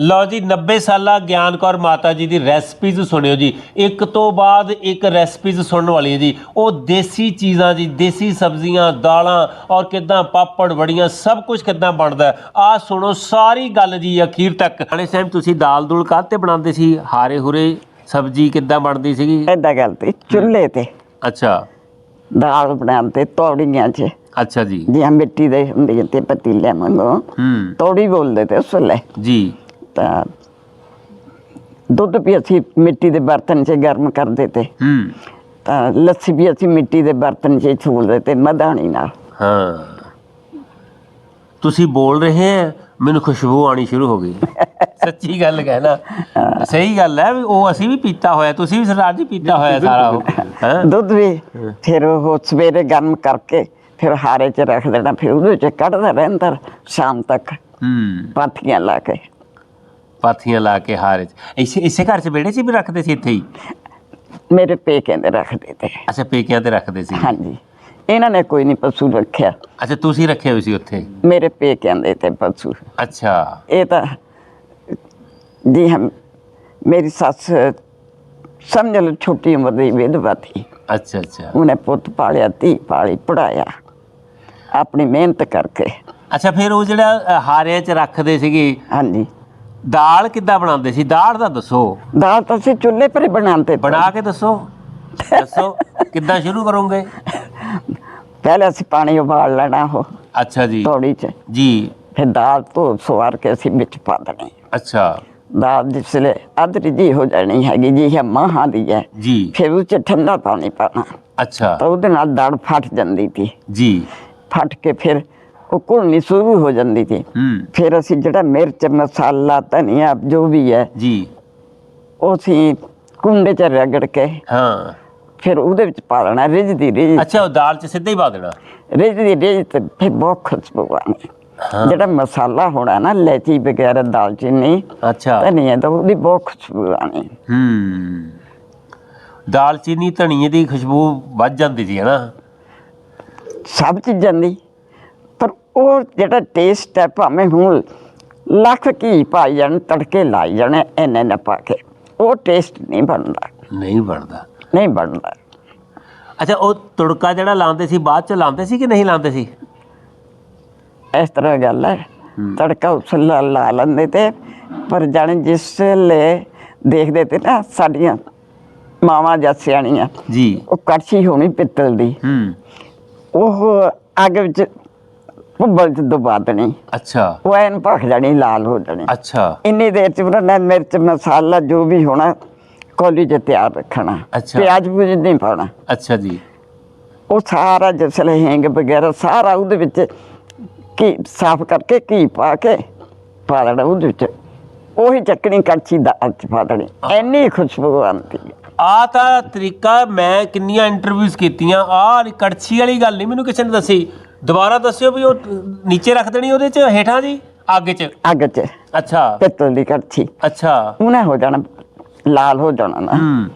ਲਓ ਜੀ 90 ਸਾਲਾ ਗਿਆਨ ਕੌਰ ਮਾਤਾ ਜੀ ਦੀ ਰੈਸਪੀਜ਼ ਸੁਣਿਓ ਜੀ। ਇੱਕ ਤੋਂ ਬਾਅਦ ਇੱਕ ਰੈਸਪੀਜ਼ ਸੁਣਨ ਵਾਲੀ ਹੈ ਜੀ। ਉਹ ਦੇਸੀ ਚੀਜ਼ਾਂ ਜੀ ਦੇਸੀ ਸਬਜ਼ੀਆਂ ਦਾਲਾਂ ਔਰ ਕਿਦਾਂ ਪਾਪੜ ਵੜੀਆਂ ਸਭ ਕੁਝ ਕਿਦਾਂ ਬਣਦਾ ਆ ਸੁਣੋ ਸਾਰੀ ਗੱਲ ਜੀ ਅਖੀਰ ਤੱਕ। ਹਲੇ ਟਾਈਮ ਤੁਸੀਂ ਦਾਲ ਦੂਲ ਕਾਹਤੇ ਬਣਾਉਂਦੇ ਸੀ? ਹਾਰੇ ਹੁਰੇ ਸਬਜ਼ੀ ਕਿਦਾਂ ਬਣਦੀ ਸੀਗੀ? ਏਦਾਂ ਗੱਲ ਤੇ ਚੁੱਲ੍ਹੇ ਤੇ। ਅੱਛਾ। ਦਾਲ ਬਣਾਉਂਦੇ ਤੌੜੀਆਂ 'ਚ। ਅੱਛਾ ਜੀ। ਜਿਵੇਂ ਮਿੱਟੀ ਦੇ ਹੁੰਦੇ ਤੇ ਪਤੀਲੇ ਮੰਗੋ ਹੂੰ। ਤੌੜੀ ਬੋਲਦੇ ਤੇ ਉਸ ਵੇਲੇ। ਜੀ। ਤਾਂ ਦੁੱਧ ਵੀ ਅਸੀਂ ਮਿੱਟੀ ਦੇ ਬਰਤਨ 'ਚ ਗਰਮ ਕਰਦੇ ਤੇ। ਹੂੰ। ਤਾਂ ਲੱਸੀ ਵੀ ਅਸੀਂ ਮਿੱਟੀ ਦੇ ਬਰਤਨ 'ਚ ਛੂਲਦੇ ਤੇ ਮਧਾਣੀ ਨਾਲ। ਹਾਂ। ਤੁਸੀਂ ਬੋਲ ਰਹੇ ਹੈ ਮੈਨੂੰ ਖੁਸ਼ਬੂ ਆਣੀ ਸ਼ੁਰੂ ਹੋ ਗਈ। ਸੱਚੀ ਗੱਲ ਕਹਿਣਾ ਸਹੀ ਗੱਲ ਹੈ ਵੀ ਉਹ ਅਸੀਂ ਵੀ ਪੀਤਾ ਹੋਇਆ ਤੁਸੀਂ ਵੀ ਸਰਦਾਰ ਜੀ ਪੀਤਾ ਹੋਇਆ ਸਾਰਾ ਉਹ। ਹੈਂ? ਦੁੱਧ ਵੀ ਫਿਰ ਉਹ ਸਵੇਰੇ ਗਰਮ ਕਰਕੇ ਫਿਰ ਹਾਰੇ 'ਚ ਰੱਖ ਦੇਣਾ ਫਿਰ ਉਹਦੇ 'ਚ ਕੱਢਦਾ ਰਹਿੰਦਾ ਸ਼ਾਮ ਤੱਕ। ਹੂੰ। ਪਾਥੀਆਂ ਲਾ ਕੇ। ਪਾਥੀਆਂ ਲਾ ਕੇ ਹਾਰੇ ਚ। ਇਸੇ ਇਸੇ ਘਰ ਚ ਵਿਹੜੇ ਚ ਵੀ ਰੱਖਦੇ ਸੀ ਇੱਥੇ ਹੀ? ਮੇਰੇ ਪੇਕਿਆਂ ਦੇ ਰੱਖਦੇ ਤੇ। ਅੱਛਾ ਪੇਕਿਆਂ ਤੇ ਰੱਖਦੇ ਸੀ। ਹਾਂਜੀ। ਇਹਨਾਂ ਨੇ ਕੋਈ ਨਹੀਂ ਪਸ਼ੂ ਰੱਖਿਆ। ਅੱਛਾ ਤੁਸੀਂ ਰੱਖੇ ਹੋਏ ਸੀ ਉੱਥੇ? ਮੇਰੇ ਪੇਕਿਆਂ ਦੇ ਤੇ ਪਸ਼ੂ। ਅੱਛਾ। ਇਹ ਤਾਂ ਜੀ ਹਮ ਮੇਰੀ ਸੱਸ ਸਮਝ ਲਓ ਛੋਟੀ ਉਮਰ ਦੀ ਵਿਧਵਾ ਥੀ ਅੱਛਾ ਅੱਛਾ। ਉਹਨੇ ਪੁੱਤ ਪਾਲਿਆ ਧੀ ਪਾਲੀ ਪੜਾਇਆ ਆਪਣੀ ਮਿਹਨਤ ਕਰਕੇ। ਅੱਛਾ ਫਿਰ ਉਹ ਜਿਹੜਾ ਹਾਰਿਆਂ ਚ ਰੱਖਦੇ ਸੀਗੇ ਹਾਂਜੀ। ਦਾਲ ਕਿੱਦਾਂ ਬਣਾਉਂਦੇ ਸੀ? ਦਾਲ ਦਾ ਦੱਸੋ। ਦਾਲ ਤਾਂ ਅਸੀਂ ਚੁੱਲ੍ਹੇ ਹੀ ਬਣਾਉਂਦੇ ਤੇ ਬਣਾ ਕੇ ਦੱਸੋ। ਦੱਸੋ ਕਿੱਦਾਂ ਸ਼ੁਰੂ ਕਰੋਗੇ? ਪਹਿਲੇ ਅਸੀਂ ਪਾਣੀ ਉਬਾਲ ਲੈਣਾ ਉਹ। ਅੱਛਾ ਜੀ। ਤੌੜੀ 'ਚ ਜੀ। ਫਿਰ ਦਾਲ ਧੋ ਸਵਾਰ ਕੇ ਅਸੀਂ ਵਿੱਚ ਪਾ ਦੇਣੀ। ਅੱਛਾ। ਦਾਲ ਜਿਸ ਵੇਲੇ ਅਧਰੀ ਜੀ ਹੋ ਜਾਣੀ ਹੈਗੀ ਜੀ ਇਹ ਮਾਹਾਂ ਦੀ ਹੈ ਜੀ। ਫਿਰ ਉਹ 'ਚ ਠੰਡਾ ਪਾਣੀ ਪਾਣਾ ਅੱਛਾ। ਤਾਂ ਉਹਦੇ ਨਾਲ ਦਾਲ ਫਟ ਜਾਂਦੀ ਸੀ। ਜੀ। ਫਟ ਕੇ ਫਿਰ ਉਹ ਘੁਲਣੀ ਸ਼ੁਰੂ ਹੋ ਜਾਂਦੀ ਸੀ। ਫਿਰ ਅਸੀਂ ਜਿਹੜਾ ਮਿਰਚ ਮਸਾਲਾ ਧਨੀਆ ਜੋ ਵੀ ਹੈ ਜੀ। ਉਹ ਅਸੀਂ ਕੁੰਡੇ 'ਚ ਰਗੜ ਕੇ ਹਾਂ। ਫਿਰ ਉਹਦੇ ਵਿੱਚ ਪਾ ਲੈਣਾ ਰਿੱਝ ਦੀ ਰਿੱਝ ਅੱਛਾ ਉਹ ਦਾਲ ਚ ਸਿੱਧਾ ਹੀ ਪਾ ਦੇਣਾ? ਰਿੱਝ ਦੀ ਰਿੱਝ ਤੇ ਫਿਰ ਬਹੁਤ ਖੁਸ਼ਬੂ ਹਾਂ। ਜਿਹੜਾ ਮਸਾਲਾ ਹੋਣਾ ਨਾ ਲੈਚੀ ਵਗੈਰਾ ਦਾਲਚੀਨੀ ਅੱਛਾ। ਧਨੀਆ ਤਾਂ ਉਹਦੀ ਬਹੁਤ ਖੁਸ਼ਬੂ ਆਣੀ ਹੂੰ। ਦਾਲਚੀਨੀ ਧਨੀਏ ਦੀ ਖੁਸ਼ਬੂ ਵੱਧ ਜਾਂਦੀ ਸੀ ਹਨਾ ਸਭ ਚੀਜ਼ਾਂ ਦੀ। ਉਹ ਜਿਹੜਾ ਟੇਸਟ ਹੈ ਭਾਵੇਂ ਹੁਣ ਲੱਖ ਕੀ ਪਾਈ ਜਾਣ ਤੜਕੇ ਲਾਈ ਜਾਣੇ ਇੰਨੇ ਨਾ ਪਾ ਕੇ। ਉਹ ਟੇਸਟ ਨਹੀਂ ਬਣਦਾ। ਨਹੀਂ ਬਣਦਾ। ਨਹੀਂ ਬਣਦਾ। ਅੱਛਾ ਉਹ ਤੁੜਕਾ ਜਿਹੜਾ ਲਾਉਂਦੇ ਸੀ ਬਾਅਦ ਚ ਲਾਉਂਦੇ ਸੀ ਕਿ ਨਹੀਂ ਲਾਉਂਦੇ ਸੀ? ਇਸ ਤਰ੍ਹਾਂ ਗੱਲ ਹੈ। ਤੜਕਾ ਉਸ ਲਾ ਲਾ ਲੈਂਦੇ ਤੇ ਪਰ ਜਾਣੇ ਜਿਸ ਵੇਲੇ ਦੇਖਦੇ ਤੇ ਨਾ ਸਾਡੀਆਂ ਮਾਵਾਂ ਜਾਂ ਸਿਆਣੀਆਂ ਜੀ। ਉਹ ਕੜਛੀ ਹੋਣੀ ਪਿੱਤਲ ਦੀ। ਹੂੰ। ਉਹ ਅੱਗ ਵਿੱਚ ਭੁੱਬਲ ਚ ਦਬਾ ਦੇਣੀ। ਅੱਛਾ। ਉਹ ਐਨ ਭਖ ਜਾਣੀ ਲਾਲ ਹੋ ਜਾਣੀ। ਅੱਛਾ। ਇੰਨੀ ਦੇਰ ਚ ਉਹਨਾਂ ਮਿਰਚ ਮਸਾਲਾ ਜੋ ਵੀ ਹੋਣਾ ਕੋਲੀ 'ਚ ਤਿਆਰ ਰੱਖਣਾ। ਅੱਛਾ। ਪਿਆਜ਼ ਪੂਜ ਨਹੀਂ ਪਾਉਣਾ। ਅੱਛਾ ਜੀ। ਉਹ ਸਾਰਾ ਜਿਸਲੇ ਹਿੰਗ ਵਗੈਰਾ ਸਾਰਾ ਉਹਦੇ ਵਿੱਚ ਕੀ ਸਾਫ਼ ਕਰਕੇ ਘੀ ਪਾ ਕੇ ਪਾ ਦੇਣਾ ਉਹਦੇ ਵਿੱਚ। ਉਹੀ ਚੱਕਣੀ ਕੜਛੀ ਦਾ ਚ ਪਾ ਦੇਣੀ। ਇੰਨੀ ਖੁਸ਼ਬੂ ਆਉਂਦੀ ਹੈ। ਆ ਤਾਂ ਤਰੀਕਾ ਮੈਂ ਕਿੰਨੀਆਂ ਇੰਟਰਵਿਊਜ਼ ਕੀਤੀਆਂ। ਆ ਕੜਛੀ ਵਾਲੀ ਗੱਲ ਨਹੀਂ ਮੈਨੂੰ ਕਿਸੇ ਨੇ ਦੱਸੀ। ਦੁਬਾਰਾ ਦੱਸਿਓ ਵੀ ਉਹ ਨੀਚੇ ਰੱਖ ਦੇਣੀ ਉਹਦੇ ਚ ਹੇਠਾਂ ਜੀ ਅੱਗ ਚ? ਅੱਗ 'ਚ। ਅੱਛਾ। ਪਿੱਤਲ ਦੀ ਕੜਛੀ ਅੱਛਾ। ਉਹਨੇ ਹੋ ਜਾਣਾ ਲਾਲ ਹੋ ਜਾਣਾ ਨਾ।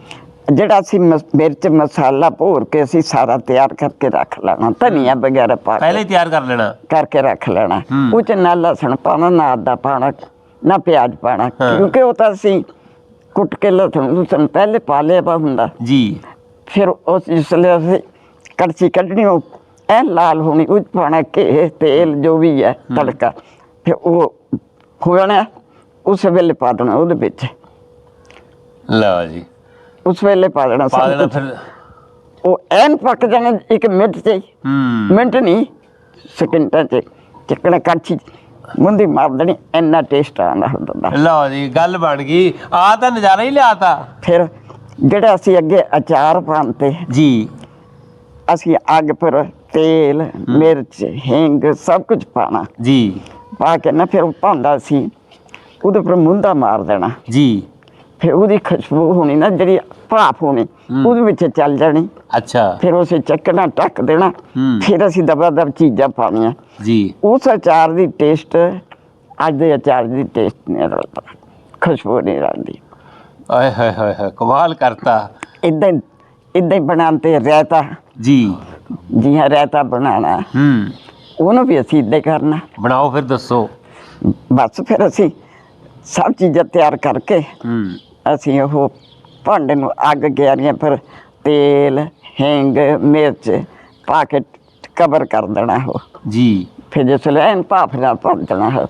ਜਿਹੜਾ ਅਸੀਂ ਮਸ- ਮਿਰਚ ਮਸਾਲਾ ਭੋਰ ਕੇ ਅਸੀਂ ਸਾਰਾ ਤਿਆਰ ਕਰਕੇ ਰੱਖ ਲੈਣਾ ਧਨੀਆ ਵਗੈਰਾ ਪਾ ਕੇ। ਪਹਿਲੇ ਹੀ ਤਿਆਰ ਕਰ ਲੈਣਾ। ਕਰਕੇ ਰੱਖ ਲੈਣਾ। ਉਹ ਚ ਨਾ ਲਸਣ ਪਾਣਾ ਨਾ ਆਦਾ ਪਾਣਾ ਨਾ ਪਿਆਜ਼ ਪਾਣਾ ਹਾਂ। ਕਿਉਂਕਿ ਉਹ ਤਾਂ ਅਸੀਂ ਕੁੱਟ ਕੇ ਲਸਣ ਲਸਣ ਪਹਿਲੇ ਪਾ ਲਿਆ ਵਾ ਹੁੰਦਾ। ਜੀ। ਫਿਰ ਉਸ ਜਿਸਲੇ ਅਸੀਂ ਕੜਛੀ ਕੱਢਣੀ ਉਹ ਐ ਲਾਲ ਹੋਣੀ ਉਹ 'ਚ ਪਾਣਾ ਘੇ ਤੇਲ ਜੋ ਵੀ ਹੈ ਤੜਕਾ ਫਿਰ ਉਹ ਹੋ ਜਾਣਾ ਉਸ ਵੇਲੇ ਪਾ ਦੇਣਾ ਉਹਦੇ ਵਿੱਚ। ਲਓ ਜੀ। ਉਸ ਵੇਲੇ ਪਾ ਦੇਣਾ ਪਾ ਦੇਣਾ। ਫਿਰ। ਉਹ ਐਨ ਪੱਕ ਜਾਣਾ ਇੱਕ ਮਿੰਟ ਚ ਹੀ। ਮਿੰਟ ਨਹੀਂ ਸਕਿੰਟਾਂ ਚ। ਚੱਕਣਾ ਕੜਛੀ ਮੁੰਦੀ ਮਾਰ ਦੇਣੀ ਇੰਨਾ ਟੇਸਟ ਆਉਂਦਾ ਹੁੰਦਾ। ਲਓ ਜੀ ਗੱਲ ਬਣ ਗਈ। ਆ ਤਾਂ ਨਜ਼ਾਰਾ ਹੀ ਲਿਆਤਾ ਫਿਰ ਜਿਹੜਾ ਅਸੀਂ ਅੱਗੇ ਅਚਾਰ ਪਾਉਂਦੇ ਜੀ। ਅਸੀਂ ਅੱਗ ਪਰ ਤੇਲ ਮਿਰਚ ਹਿੰਗ ਸਭ ਕੁਝ ਪਾਣਾ। ਜੀ। ਪਾ ਕੇ ਨਾ ਫਿਰ ਉਹ ਭਾਂਡਾ ਸੀ ਉਹਦੇ ਪਰ ਮੁੰਦਾ ਮਾਰ ਦੇਣਾ। ਜੀ। ਫਿਰ ਉਹਦੀ ਖੁਸ਼ਬੂ ਹੋਣੀ ਨਾ ਜਿਹੜੀ ਭਾਫ ਹੋਣੀ ਉਹਦੇ ਵਿੱਚ ਚੱਲ ਜਾਣੀ। ਅੱਛਾ। ਫਿਰ ਉਸੇ ਚੱਕਣਾ ਢੱਕ ਦੇਣਾ। ਫਿਰ ਅਸੀਂ ਦਬਾ ਦਬ ਚੀਜ਼ਾਂ ਪਾਉਣੀਆਂ। ਜੀ। ਉਸ ਅਚਾਰ ਦੀ ਟੇਸਟ ਅੱਜ ਦੇ ਅਚਾਰ ਦੀ ਟੇਸਟ ਨਹੀਂ ਰਲਦਾ। ਖੁਸ਼ਬੂ ਨਹੀਂ ਰਲਦੀ। ਓਏ ਹੋਏ ਹੋਏ ਹੋਏ ਕਮਾਲ ਕਰਤਾ। ਇਦਾਂ ਇਦਾਂ ਹੀ ਬਣਾਉਂਦੇ ਰਾਇਤਾ ਜੀ। ਜੀ ਹਾਂ ਰਾਇਤਾ ਬਣਾਉਣਾ। ਹੂੰ। ਉਹਨੂੰ ਵੀ ਅਸੀਂ ਇਦਾਂ ਹੀ ਕਰਨਾ। ਬਣਾਓ ਫਿਰ ਦੱਸੋ। ਬਸ ਫਿਰ ਅਸੀਂ ਸਭ ਚੀਜ਼ਾਂ ਤਿਆਰ ਕਰਕੇ ਹੂੰ। ਅਸੀਂ ਉਹ ਭਾਂਡੇ ਨੂੰ ਅੱਗ ਗਿਆਰੀਆਂ ਪਰ ਤੇਲ ਹਿੰਗ ਮਿਰਚ ਪਾ ਕੇ ਕਵਰ ਕਰ ਦੇਣਾ ਉਹ। ਜੀ। ਫਿਰ ਜਿਸ ਵੇਲੇ ਐਨ ਭਾਫ ਨਾਲ ਭਰ ਦੇਣਾ ਉਹ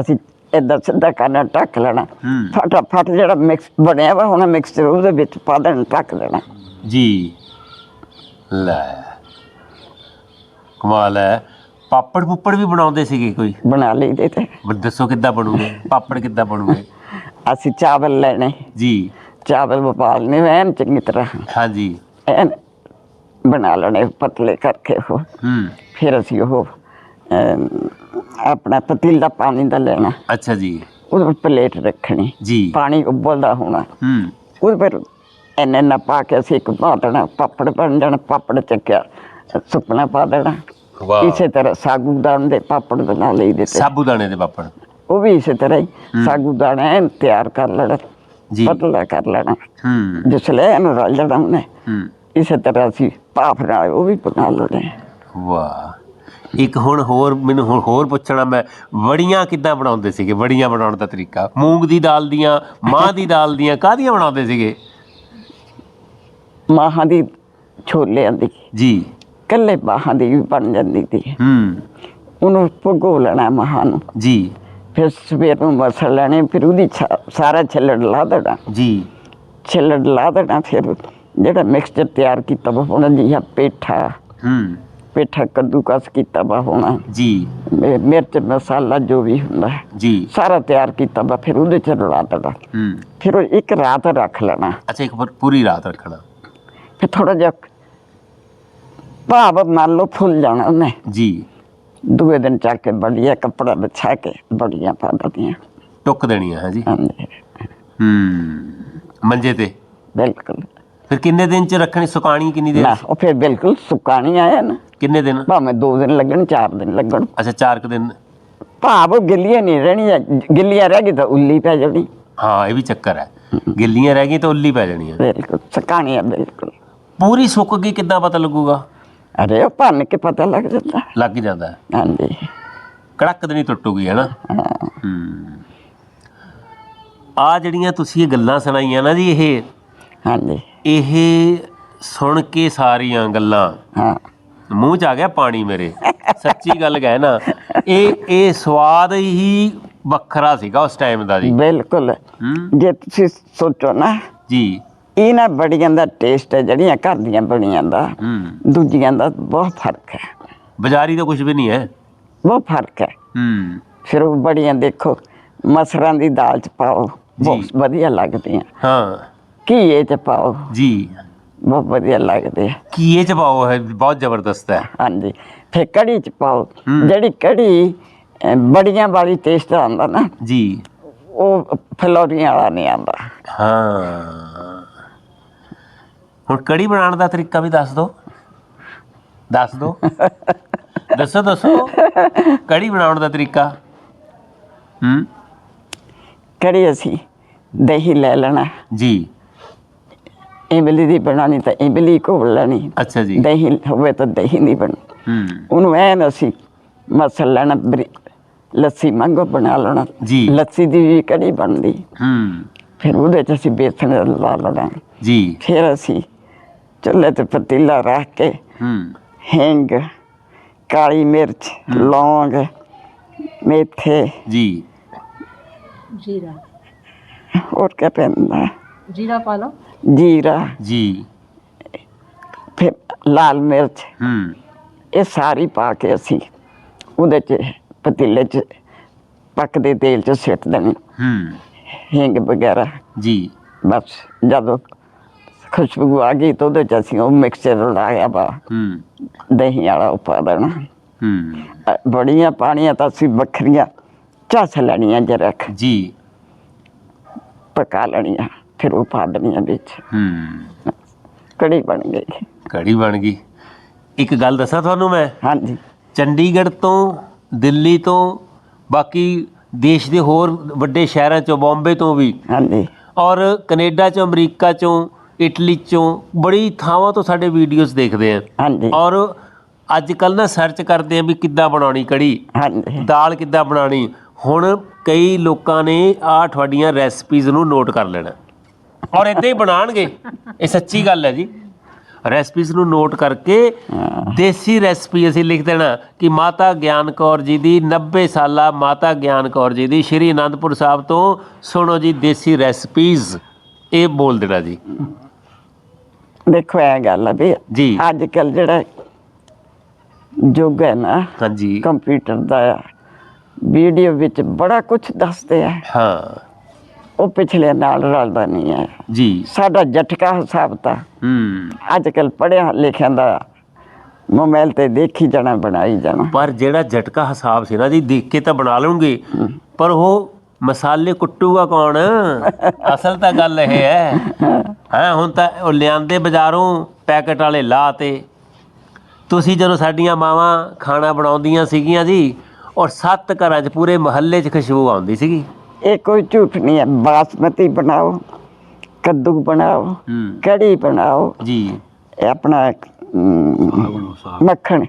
ਅਸੀਂ ਏਦਾਂ ਸਿੱਧਾ ਕਰਨਾ ਢੱਕ ਲੈਣਾ। ਫਟਾਫਟ ਜਿਹੜਾ ਮਿਕਸ ਬਣਿਆ ਵਾ ਹੁਣ ਮਿਕਸਚਰ ਉਹਦੇ ਵਿੱਚ ਪਾ ਦੇਣਾ ਢੱਕ ਦੇਣਾ। ਜੀ। ਲੈ। ਕਮਾਲ ਹੈ। ਪਾਪੜ ਪੁੱਪੜ ਵੀ ਬਣਾਉਂਦੇ ਸੀਗੇ ਕੋਈ? ਬਣਾ ਲਈਦੇ ਤੇ। ਦੱਸੋ ਕਿੱਦਾਂ ਬਣੂਗੇ? ਪਾਪੜ ਕਿੱਦਾਂ ਬਣੂਗੇ? ਅਸੀਂ ਚਾਵਲ ਲੈਣੇ। ਜੀ। ਚਾਵਲ ਉਬਾਲਨੇ ਐਨ ਚੰਗੀ ਤਰ੍ਹਾਂ। ਹਾਂਜੀ। ਐਨ ਬਣਾ ਲੈਣੇ ਪਤਲੇ ਕਰਕੇ ਉਹ। ਹੂੰ। ਫਿਰ ਅਸੀਂ ਉਹ ਅਮ, ਆਪਣਾ ਪਤੀਲਾ ਪਾਣੀ ਦਾ ਲੈਣਾ। ਅੱਛਾ ਜੀ। ਉਹਦੇ ਪਲੇਟ ਰੱਖਣੀ। ਜੀ। ਪਾਣੀ ਉਬਲਦਾ ਹੋਣਾ। ਹੂੰ। ਉਹਦੇ ਪਰ ਇੰਨੇ ਨਾ ਪਾ ਕੇ ਅਸੀਂ ਇੱਕ ਪਾ ਦੇਣਾ ਪਾਪੜ ਬਣ ਜਾਣਾ ਪਾਪੜ ਚੱਕਿਆ। ਸੁੱਕਣਾ ਪਾ ਦੇਣਾ। ਵਾਹ। ਇਸੇ ਤਰ੍ਹਾਂ ਸਾਗੂਦਾਨ ਦੇ ਪਾਪੜ ਬਣਾ ਲਈਦੇ ਤੇ ਸਾਬੂਦਾਣੇ ਦੇ ਪਾਪੜ। ਉਹ ਵੀ ਇਸੇ ਤਰ੍ਹਾਂ ਹੀ। ਸਾਗੂਦਾਨਾ ਐਨ ਤਿਆਰ ਕਰ ਲੈਣਾ। ਜੀ। ਪਤਲਾ ਕਰ ਲੈਣਾ। ਹੂੰ। ਜਿਸ ਲਈ ਇਹਨੂੰ ਰਲ ਜਾਣਾ ਉਹਨੇ। ਹੂੰ। ਇਸੇ ਤਰ੍ਹਾਂ ਅਸੀਂ ਭਾਫ ਨਾਲ ਉਹ ਵੀ ਬਣਾ ਲੈਣੇ। ਵਾਹ। ਇੱਕ ਹੁਣ ਹੋਰ ਮੈਨੂੰ ਹੁਣ ਹੋਰ ਪੁੱਛਣਾ ਮੈਂ ਵੜੀਆਂ ਕਿੱਦਾਂ ਬਣਾਉਂਦੇ ਸੀਗੇ? ਵੜੀਆਂ ਬਣਾਉਣ ਦਾ ਤਰੀਕਾ। ਮੂੰਗ ਦੀ ਦਾਲ ਦੀਆਂ ਮਾਂ ਦੀ ਦਾਲ ਦੀਆਂ ਕਾਹਦੀਆਂ ਬਣਾਉਂਦੇ ਸੀਗੇ? ਮਾਹਾਂ ਦੀ ਛੋਲਿਆਂ ਦੀ। ਜੀ। ਕੱਲੇ ਬਾਹਾਂ ਦੀ ਵੀ ਬਣ ਜਾਂਦੀ ਸੀ। ਹੂੰ। ਉਹਨੂੰ ਭਗੋ ਲੈਣਾ ਮਾਹਾਂ ਨੂੰ। ਜੀ। ਫਿਰ ਸਵੇਰ ਨੂੰ ਮਸਲ ਲੈਣੇ ਫਿਰ ਉਹਦੀ ਛਾ- ਸਾਰਾ ਛਿੱਲੜ ਲਾ ਦੇਣਾ। ਜੀ। ਛਿੱਲੜ ਲਾ ਦੇਣਾ ਫਿਰ ਜਿਹੜਾ ਮਿਕਸਚਰ ਤਿਆਰ ਕੀਤਾ ਵਾ ਹੋਣਾ ਜੀ ਆ ਪੇਠਾ। ਹੂੰ। ਪੇਠਾ ਕੱਦੂਕਸ ਕੀਤਾ ਵਾ ਹੋਣਾ। ਜੀ। ਮਿ- ਮਿਰਚ ਮਸਾਲਾ ਜੋ ਵੀ ਹੁੰਦਾ। ਹੈ, ਜੀ। ਸਾਰਾ ਤਿਆਰ ਕੀਤਾ ਵਾ ਫਿਰ ਉਹਦੇ ਚ ਰਲਾ ਦੇਣਾ। ਹੂੰ। ਫਿਰ ਉਹ ਇੱਕ ਰਾਤ ਰੱਖ ਲੈਣਾ। ਅੱਛਾ ਇੱਕ ਵਾਰ ਪੂਰੀ ਰਾਤ ਰੱਖਣਾ। ਫਿਰ ਥੋੜਾ ਜਿਹਾ ਭਾਵ ਮੰਨ ਲਓ ਫੁੱਲ ਜਾਣਾ ਉਹਨੇ। ਜੀ। ਦੂਏ ਦਿਨ ਚੱਕ ਕੇ ਬੜੀਆ ਕੱਪੜਾ ਵਿਛਾ ਕੇ ਬੜੀਆਂ ਪਾ ਦਿੰਦੀਆਂ ਟੁੱਕ ਦੇਣੀਆਂ ਹੈ ਜੀ? ਹਾਂਜੀ। ਹੂੰ। ਮੰਜੇ ਤੇ? ਬਿਲਕੁਲ। ਫਿਰ ਕਿੰਨੇ ਦਿਨ ਚ ਰੱਖਣੀ ਸੁਕਾਣੀ ਕਿੰਨੀ ਦੇਰ ਨਾ ਉਹ ਫਿਰ ਬਿਲਕੁਲ ਸੁੱਕਾ ਨਹੀਂ ਆਇਆ ਨਾ। ਕਿੰਨੇ ਦਿਨ? ਭਾਵੇਂ ਦੋ ਦਿਨ ਲੱਗਣ ਚਾਰ ਦਿਨ ਲੱਗਣ। ਅੱਛਾ ਚਾਰ ਕੁ ਦਿਨ। ਭਾਵ ਗਿੱਲੀਆਂ ਨਹੀਂ ਰਹਿਣੀਆਂ। ਗਿੱਲੀਆਂ ਰਹਿ ਗਈ ਤਾਂ ਉੱਲੀ ਪੈ ਜਾਣੀ। ਹਾਂ ਇਹ ਵੀ ਚੱਕਰ ਹੈ। ਗਿੱਲੀਆਂ ਰਹਿ ਗਈਆਂ ਤਾਂ ਉੱਲੀ ਪੈ ਜਾਣੀਆਂ। ਬਿਲਕੁਲ ਸੁਕਾਣੀਆਂ ਬਿਲਕੁਲ। ਪੂਰੀ ਸੁੱਕ ਗਈ ਕਿੱਦਾਂ ਪਤਾ ਲੱਗੂਗਾ? ਅਰੇ ਉਹ ਭੰਨ ਕੇ ਪਤਾ ਲੱਗ ਜਾਂਦਾ। ਲੱਗ ਜਾਂਦਾ। ਹੈ। ਹਾਂਜੀ। ਕੜਕ ਤੇ ਨਹੀਂ ਟੁੱਟੂਗੀ ਹੈ ਨਾ? ਹਾਂ। ਹੂੰ। ਆ ਜਿਹੜੀਆਂ ਤੁਸੀਂ ਇਹ ਗੱਲਾਂ ਸੁਣਾਈਆਂ ਨਾ ਜੀ ਇਹ ਹਾਂਜੀ। ਇਹ ਸੁਣ ਕੇ ਸਾਰੀਆਂ ਗੱਲਾਂ ਹਾਂ। ਮੂੰਹ 'ਚ ਆ ਗਿਆ ਪਾਣੀ ਮੇਰੇ। ਸੱਚੀ ਗੱਲ ਕਹੇ ਨਾ ਇਹ ਇਹ ਸਵਾਦ ਹੀ ਵੱਖਰਾ ਸੀਗਾ ਉਸ ਟਾਈਮ ਦਾ ਜੀ। ਬਿਲਕੁਲ। ਹੂੰ। ਜੇ ਤੁਸੀਂ ਸੋਚੋ ਨਾ ਜੀ। ਇਹਨਾਂ ਬੜੀਆਂ ਦਾ ਟੇਸਟ ਹੈ ਜਿਹੜੀਆਂ ਘਰ ਦੀਆਂ ਬਣੀਆਂ ਦਾ। ਹੂੰ। ਦੂਜੀਆਂ ਦਾ ਬਹੁਤ ਫ਼ਰਕ ਹੈ। ਬਾਜ਼ਾਰੀ ਤਾਂ ਕੁਝ ਵੀ ਨਹੀਂ ਹੈ? ਬਹੁਤ ਫ਼ਰਕ ਹੈ। ਹੂੰ। ਫਿਰ ਉਹ ਬੜੀਆਂ ਦੇਖੋ ਮਸਰਾਂ ਦੀ ਦਾਲ ਚ ਪਾਓ ਬਹੁਤ ਵਧੀਆ ਲੱਗਦੀਆਂ। ਹਾਂ। ਘੀਏ ਚ ਪਾਓ ਜੀ। ਬਹੁਤ ਵਧੀਆ ਲੱਗਦੇ ਆ। ਕੀ ਇਹ ਚ ਪਾਓ ਹੈ ਬਹੁਤ ਜ਼ਬਰਦਸਤ ਹੈ। ਹਾਂਜੀ। ਫਿਰ ਕੜੀ ਚ ਪਾਓ। ਜਿਹੜੀ ਕੜੀ ਅਹ, ਬੜੀਆਂ ਵਾਲੀ ਟੇਸਟ ਆਉਂਦਾ ਨਾ ਜੀ। ਉਹ ਫਲੋਰੀਆਂ ਵਾਲਾ ਨਹੀਂ ਆਉਂਦਾ। ਹਾਂ। ਹੁਣ ਕੜੀ ਬਣਾਉਣ ਦਾ ਤਰੀਕਾ ਵੀ ਦੱਸ ਦਿਓ ਦੱਸ ਦਿਓ ਦੱਸੋ ਦੱਸੋ। ਕੜੀ ਬਣਾਉਣ ਦਾ ਤਰੀਕਾ। ਹੂੰ। ਕੜੀ ਅਸੀਂ ਦਹੀਂ ਲੈ ਲੈਣਾ। ਜੀ। ਇਮਲੀ ਦੀ ਬਣਾਣੀ ਤਾਂ ਇਮਲੀ ਘੋਲ ਲੈਣੀ। ਅੱਛਾ ਜੀ। ਦਹੀਂ ਹੋਵੇ ਤਾਂ ਦਹੀਂ ਨਹੀਂ ਬਣ ਹੂੰ। ਉਹਨੂੰ ਐਨ ਅਸੀਂ ਮਸਲ ਲੈਣਾ ਲੱਸੀ ਮੰਗੋ ਬਣਾ ਲੈਣਾ। ਜੀ। ਲੱਸੀ ਦੀ ਵੀ ਕੜੀ ਬਣਦੀ। ਹੂੰ। ਫਿਰ ਉਹਦੇ ਚ ਅਸੀਂ ਬੇਸਣ ਲਾ ਲੈਣਾ। ਜੀ। ਫਿਰ ਅਸੀਂ ਚੁੱਲ੍ਹੇ ਤੇ ਪਤੀਲਾ ਰੱਖ ਕੇ ਹੂੰ। ਹਿੰਗ ਕਾਲੀ ਮਿਰਚ ਲੌਂਗ ਮੇਥੇ। ਜੀ। ਜੀਰਾ। ਹੋਰ ਕਿਆ ਪੈਂਦਾ? ਜੀਰਾ ਪਾ ਲਓ। ਜੀਰਾ। ਜੀ। ਫਿਰ ਲਾਲ ਮਿਰਚ। ਹੂੰ। ਇਹ ਸਾਰੀ ਪਾ ਕੇ ਅਸੀਂ ਉਹਦੇ ਚ ਪਤੀਲੇ ਚ ਪੱਕਦੇ ਤੇਲ ਚ ਸਿੱਟ ਦੇਣੀ। ਹੂੰ। ਹਿੰਗ ਵਗੈਰਾ। ਜੀ। ਬਸ ਜਦੋਂ ਖੁਸ਼ਬੂ ਆ ਗਈ ਤਾਂ ਉਹਦੇ ਚ ਅਸੀਂ ਉਹ ਮਿਕਸਚਰ ਲਾਇਆ ਵਾ। ਹੂੰ। ਦਹੀਂ ਵਾਲਾ ਉਹ ਪਾ ਦੇਣਾ ਹੂੰ। ਅ, ਬੜੀਆਂ ਪਾਣੀਆਂ ਤਾਂ ਅਸੀਂ ਵੱਖਰੀਆਂ ਝੱਸ ਲੈਣੀਆਂ ਜਰਾ ਕੁ, ਜੀ। ਪਕਾ ਲੈਣੀਆਂ ਫਿਰ ਉਹ ਪਾ ਦੇਣੀਆਂ ਵਿੱਚ। ਹੂੰ। ਕੜੀ ਬਣ ਗਈ। ਕੜੀ ਬਣ ਗਈ। ਇੱਕ ਗੱਲ ਦੱਸਾਂ ਤੁਹਾਨੂੰ ਮੈਂ? ਹਾਂਜੀ। ਚੰਡੀਗੜ੍ਹ ਤੋਂ ਦਿੱਲੀ ਤੋਂ ਬਾਕੀ ਦੇਸ਼ ਦੇ ਹੋਰ ਵੱਡੇ ਸ਼ਹਿਰਾਂ ਚੋਂ ਬੰਬੇ ਤੋਂ ਵੀ। ਹਾਂਜੀ। ਔਰ ਕੈਨੇਡਾ ਚੋਂ ਅਮਰੀਕਾ ਚੋਂ ਇਟਲੀ ਚੋਂ ਬੜੀ ਥਾਵਾਂ ਤੋਂ ਸਾਡੇ ਵੀਡੀਓਜ਼ ਦੇਖਦੇ ਆ। ਹਾਂਜੀ। ਔਰ ਅੱਜ ਕੱਲ ਨਾ ਸਰਚ ਕਰਦੇ ਆ ਵੀ ਕਿੱਦਾਂ ਬਣਾਉਣੀ ਕੜੀ ਹਾਂਜੀ। ਦਾਲ ਕਿੱਦਾਂ ਬਣਾਉਣੀ। ਹੁਣ ਕਈ ਲੋਕਾਂ ਨੇ ਆ ਤੁਹਾਡੀਆਂ ਰੈਸਪੀਜ਼ ਨੂੰ ਨੋਟ ਕਰ ਲੈਣਾ। ਔਰ ਇਦਾਂ ਹੀ ਬਣਾਣਗੇ ਇਹ ਸੱਚੀ ਗੱਲ ਹੈ ਜੀ। ਰੈਸਪੀਜ਼ ਨੂੰ ਨੋਟ ਕਰਕੇ ਦੇਸੀ ਰੈਸਪੀ ਅਸੀਂ ਲਿਖ ਦੇਣਾ ਕਿ ਮਾਤਾ ਗਿਆਨ ਕੌਰ ਜੀ ਦੀ 90 ਸਾਲਾ ਮਾਤਾ ਗਿਆਨ ਕੌਰ ਜੀ ਦੀ ਸ਼੍ਰੀ ਅਨੰਦਪੁਰ ਸਾਹਿਬ ਤੋਂ ਸੁਣੋ ਜੀ ਦੇਸੀ ਰੈਸਪੀਜ਼ ਇਹ ਬੋਲ ਦੇਣਾ ਜੀ। ਦੇਖੋ ਇਹ ਗੱਲ ਆ ਵੀ ਜੀ। ਅੱਜ ਕੱਲ ਜਿਹੜਾ ਯੁੱਗ ਹੈ ਨਾ ਹਾਂਜੀ। ਕੰਪਿਊਟਰ ਦਾ ਵੀਡੀਓ ਵਿੱਚ ਬੜਾ ਕੁਝ ਦੱਸਦੇ ਆ। ਹਾਂ। ਉਹ ਪਿਛਲੇ ਨਾਲ ਰਲਦਾ ਨਹੀਂ ਹੈ। ਜੀ। ਸਾਡਾ ਜਟਕਾ ਹਿਸਾਬ ਤਾਂ ਹੂੰ। ਅੱਜ ਕੱਲ ਪੜਿਆ ਲਿਖਿਆ ਦਾ ਮੋਬਾਈਲ ਤੇ ਦੇਖੀ ਜਾਣਾ ਬਣਾਈ ਜਾਣਾ। ਪਰ ਜਿਹੜਾ ਝਟਕਾ ਹਿਸਾਬ ਸੀ ਨਾ ਜੀ ਦੇਖ ਕੇ ਤਾਂ ਬਣਾ ਲਵਾਂਗੇ ਪਰ ਉਹ ਮਸਾਲੇ ਕੁੱਟੂਗਾ ਕੌਣ? ਅਸਲ ਤਾਂ ਗੱਲ ਇਹ ਹੈ। ਹਾਂ ਹੁਣ ਤਾਂ ਉਹ ਲਿਆਂਦੇ ਬਾਜ਼ਾਰੋਂ ਪੈਕਟ ਵਾਲੇ ਲਾ ਤੇ ਤੁਸੀਂ ਜਦੋਂ ਸਾਡੀਆਂ ਮਾਵਾਂ ਖਾਣਾ ਬਣਾਉਂਦੀਆਂ ਸੀਗੀਆਂ ਜੀ ਔਰ ਸੱਤ ਘਰਾਂ 'ਚ ਪੂਰੇ ਮਹੱਲੇ 'ਚ ਖੁਸ਼ਬੂ ਆਉਂਦੀ ਸੀਗੀ। ਇਹ ਕੋਈ ਝੂਠ ਨਹੀਂ ਹੈ। ਬਾਸਮਤੀ ਬਣਾਓ ਕੱਦੂ ਬਣਾਓ ਕੜੀ ਬਣਾਓ ਜੀ। ਇਹ ਆਪਣਾ ਅਮ, ਮੱਖਣ।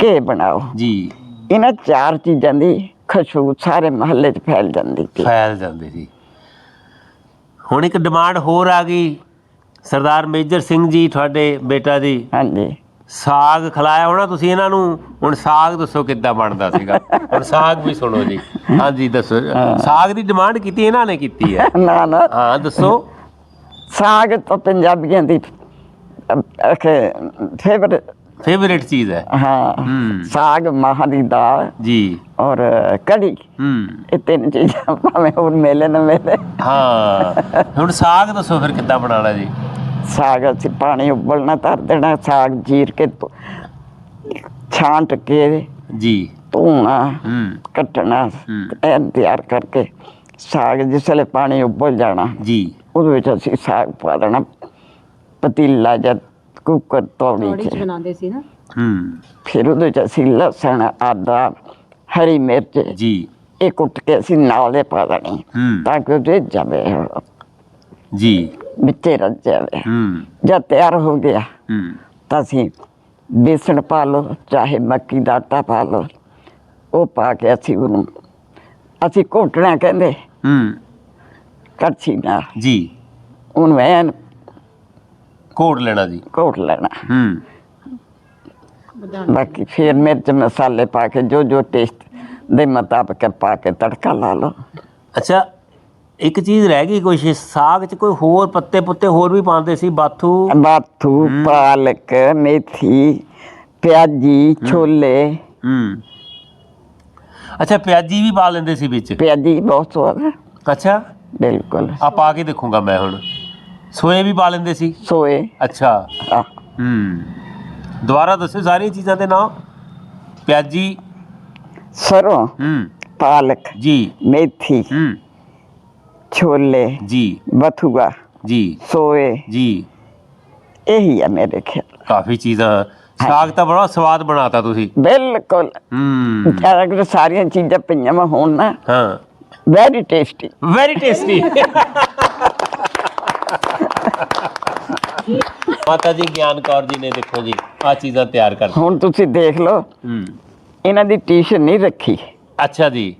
ਕੇ ਬਣਾਓ। ਜੀ। ਇਹਨਾਂ ਚਾਰ ਚੀਜ਼ਾਂ ਦੀ ਖੁਸ਼ਬੂ ਸਾਰੇ ਮਹੱਲੇ 'ਚ ਫੈਲ ਜਾਂਦੀ ਸੀ। ਫੈਲ ਜਾਂਦੇ ਸੀ। ਹੁਣ ਇੱਕ ਡਿਮਾਂਡ ਹੋਰ ਆ ਗਈ। ਸਰਦਾਰ ਮੇਜਰ ਸਿੰਘ ਜੀ ਤੁਹਾਡੇ ਬੇਟਾ ਜੀ ਹਾਂਜੀ। ਸਾਗ ਖਿਲਾਇਆ ਹੋਣਾ ਤੁਸੀਂ ਇਹਨਾਂ ਨੂੰ। ਹੁਣ ਸਾਗ ਦੱਸੋ ਕਿੱਦਾਂ ਬਣਦਾ ਸੀਗਾ। ਹੁਣ ਸਾਗ ਵੀ ਸੁਣੋ ਜੀ। ਹਾਂਜੀ ਦੱਸੋ। ਸਾਗ ਦੀ ਡਿਮਾਂਡ ਕੀਤੀ ਇਹਨਾਂ ਨੇ ਕੀਤੀ ਹੈ? ਨਾ ਨਾ। ਹਾਂ ਦੱਸੋ। ਸਾਗ ਤਾਂ ਪੰਜਾਬੀਆਂ ਦੀ ਫੇਵਰਟ ਫੇਵਰੇਟ ਚੀਜ਼ ਹੈ ਹਾਂ। ਹੂੰ। ਸਾਗ ਮਾਹ ਦੀ ਦਾਲ ਜੀ। ਔਰ ਕੜੀ। ਹੂੰ ਇਹ ਤਿੰਨ ਚੀਜ਼ਾਂ ਭਾਵੇਂ ਹੋਰ ਮੇਲੇ ਨਾ ਮੇਲੇ। ਹਾਂ। ਹੁਣ ਸਾਗ ਦੱਸੋ ਫਿਰ ਕਿੱਦਾਂ ਬਣਾਉਣਾ ਜੀ? ਸਾਗ ਅਸੀਂ ਪਾਣੀ ਉਬਲਣਾ ਧਰ ਦੇਣਾ ਸਾਗ ਚੀਰ ਕੇ ਛਾਂਟ ਕੇ ਜੀ। ਧੋਣਾ ਹੂੰ ਕੱਟਣਾ ਹੂੰ। ਐਨ ਤਿਆਰ ਕਰਕੇ ਸਾਗ ਜਿਸ ਵੇਲੇ ਪਾਣੀ ਉਬਲ ਜਾਣਾ ਜੀ। ਉਹਦੇ ਵਿੱਚ ਅਸੀਂ ਸਾਗ ਪਾ ਦੇਣਾ। ਪਤੀਲਾ ਜਾਂ ਕੁੱਕਰ ਤੌੜੀ ਚ ਚ ਬਣਾਉਂਦੇ ਸੀ ਨਾ। ਹੂੰ। ਫਿਰ ਉਹਦੇ ਵਿੱਚ ਅਸੀਂ ਲਸਣ ਆਦਾ ਹਰੀ ਮਿਰਚ ਜੀ। ਇਹ ਕੁੱਟ ਕੇ ਅਸੀਂ ਨਾਲੇ ਪਾ ਦੇਣੀ ਹੂੰ। ਤਾਂ ਕਿ ਉਹ ਰਿੱਝ ਜਾਵੇ ਜੀ। ਵਿੱਚੇ ਰੱਜ ਜਾਵੇ। ਹੂੰ। ਜਦ ਤਿਆਰ ਹੋ ਗਿਆ ਹੂੰ। ਤਾਂ ਅਸੀਂ ਬੇਸਣ ਪਾ ਲਓ ਚਾਹੇ ਮੱਕੀ ਦਾ ਆਟਾ ਪਾ ਲਓ ਉਹ ਪਾ ਕੇ ਅਸੀਂ ਉਹਨੂੰ ਅਸੀਂ ਘੋਟਣਾ ਕਹਿੰਦੇ। ਹੂੰ। ਕੜਛੀ ਨਾਲ। ਜੀ। ਉਹਨੂੰ ਐਨ ਕੋੜ ਲੈਣਾ ਜੀ। ਘੋਟ ਲੈਣਾ। ਹੂੰ। ਬਾਕੀ ਫਿਰ ਮਿਰਚ ਮਸਾਲੇ ਪਾ ਕੇ ਜੋ ਜੋ ਟੇਸਟ ਦੇ ਮੁਤਾਬਕ ਪਾ ਕੇ ਤੜਕਾ ਲਾ ਲਓ। ਅੱਛਾ ਇੱਕ ਚੀਜ਼ ਰਹਿ ਗਈ ਕੁਛ ਸਾਗ 'ਚ ਕੋਈ ਹੋਰ ਪੱਤੇ ਪੁੱਤੇ ਹੋਰ ਵੀ ਪਾਉਂਦੇ ਸੀ? ਬਾਥੂ? ਬਾਥੂ ਪਾਲਕ ਮੇਥੀ ਪਿਆਜੀ ਛੋਲੇ। ਹੂੰ। ਅੱਛਾ ਪਿਆਜੀ ਵੀ ਪਾ ਲੈਂਦੇ ਸੀ ਵਿੱਚ? ਪਿਆਜੀ ਬਹੁਤ ਸਵਾਦ ਹੈ ਅੱਛਾ। ਬਿਲਕੁਲ। ਆ ਪਾ ਕੇ ਦੇਖੂੰਗਾ ਮੈਂ ਹੁਣ। ਸੋਏ ਵੀ ਪਾ ਲੈਂਦੇ ਸੀ? ਸੋਏ। ਅੱਛਾ। ਹੂੰ। ਦੁਬਾਰਾ ਦੱਸੋ ਸਾਰੀਆਂ ਚੀਜ਼ਾਂ ਦੇ ਨਾਮ। ਪਿਆਜੀ। ਸਰੋਂ। ਹੂੰ। ਪਾਲਕ। ਜੀ। ਮੇਥੀ। ਹੂੰ। ਛੋਲੇ। ਜੀ। ਬਥੂਆ ਜੀ। ਸੋਏ। ਜੀ। ਇਹੀ ਹੈ ਮੇਰੇ ਖਿਆਲ। ਕਾਫੀ ਚੀਜ਼ਾਂ। ਸਾਗ ਤਾਂ ਬੜਾ ਸਵਾਦ ਬਣਾਤਾ ਤੁਸੀਂ। ਬਿਲਕੁਲ। ਹੂੰ। ਅਗਰ ਸਾਰੀਆਂ ਚੀਜ਼ਾਂ ਪਈਆਂ ਵਾ ਹੋਣ ਨਾ। ਹਾਂ। ਵੈਰੀ ਟੇਸਟੀ ਵੈਰੀ ਟੇਸਟੀ ਮਾਤਾ ਜੀ ਗਿਆਨ ਕੌਰ ਜੀ ਨੇ ਦੇਖੋ ਜੀ ਆ ਚੀਜ਼ਾਂ ਤਿਆਰ ਕਰ ਹੁਣ ਤੁਸੀਂ ਦੇਖ ਲਓ। ਹੂੰ। ਇਹਨਾਂ ਦੀ ਟਿਊਸ਼ਨ ਨਹੀਂ ਰੱਖੀ। ਅੱਛਾ ਜੀ।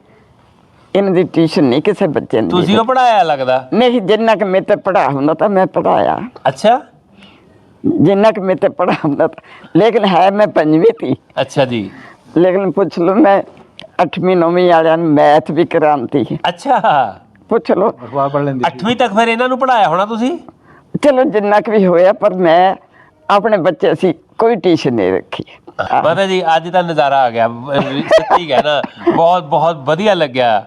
ਇਹਨਾਂ ਦੀ ਟਿਊਸ਼ਨ ਨਹੀਂ ਕਿਸੇ ਬੱਚੇ ਨੇ ਤੁਸੀਂ ਉਹ ਪੜਾਇਆ ਲੱਗਦਾ? ਨਹੀਂ ਜਿੰਨਾ ਕਿ ਮੇਰੇ ਤੇ ਪੜਾ ਹੁੰਦਾ ਤਾਂ ਮੈਂ ਪੜਾਇਆ ਅੱਛਾ। ਜਿੰਨਾ ਕਿ ਤੇ ਪੜਾ ਹੁੰਦਾ ਤਾਂ ਲੇਕਿਨ ਹੈ ਮੈਂ ਪੰਜਵੀਂ ਥੀ ਅੱਛਾ ਜੀ। ਲੇਕਿਨ ਪੁੱਛ ਲਓ ਮੈਂ ਅੱਠਵੀਂ ਨੌਵੀਂ ਵਾਲਿਆਂ ਨੂੰ ਮੈਥ ਵੀ ਕਰਾਂਤੀ ਅੱਛਾ। ਪੁੱਛ ਲਓ। ਅੱਠਵੀਂ ਤੱਕ ਫਿਰ ਇਹਨਾਂ ਨੂੰ ਪੜਾਇਆ ਹੋਣਾ ਤੁਸੀਂ? ਚਲੋ ਜਿੰਨਾ ਕੁ ਵੀ ਹੋਇਆ, ਪਰ ਮੈਂ ਆਪਣੇ ਬੱਚੇ ਸੀ ਕੋਈ ਟਿਊਸ਼ਨ ਨਹੀਂ ਰੱਖੀ। ਪਤਾ ਜੀ, ਅੱਜ ਦਾ ਨਜ਼ਾਰਾ ਆ ਗਿਆ। ਸੱਚੀ ਕਹਿਣਾ ਬਹੁਤ ਬਹੁਤ ਵਧੀਆ ਲੱਗਿਆ।